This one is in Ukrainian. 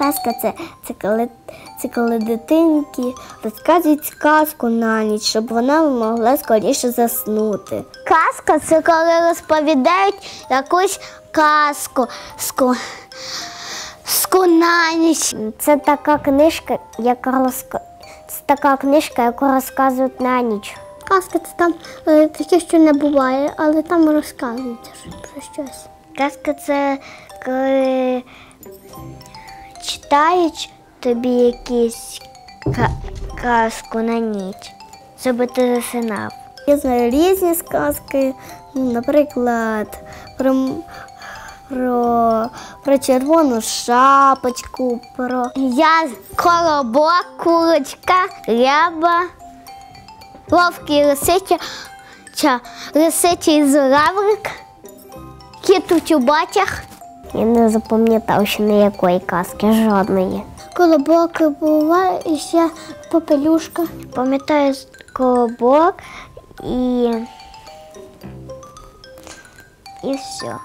Казка це, це, коли, це коли дитинки розказують сказку на ніч, щоб вона могла скоріше заснути. Казка це коли розповідають якусь казку. Ску, ску на ніч. Це така книжка, яка розка... це така книжка, яку розказують на ніч. Казка це там е, таке, що не буває, але там розказують про щось. Казка це коли читають тобі якісь казку на ніч, щоб ти засинав. Я знаю різні сказки, ну, наприклад, про, про, про червону шапочку, про я колобок, курочка, ряба, ловкий лисича, ча, лисичий зуравлик, кіт у чубатях. Я не запам'ятав ще ніякої казки, жодної. Колобок була і ще попелюшка. Пам'ятаю колобок і. І все.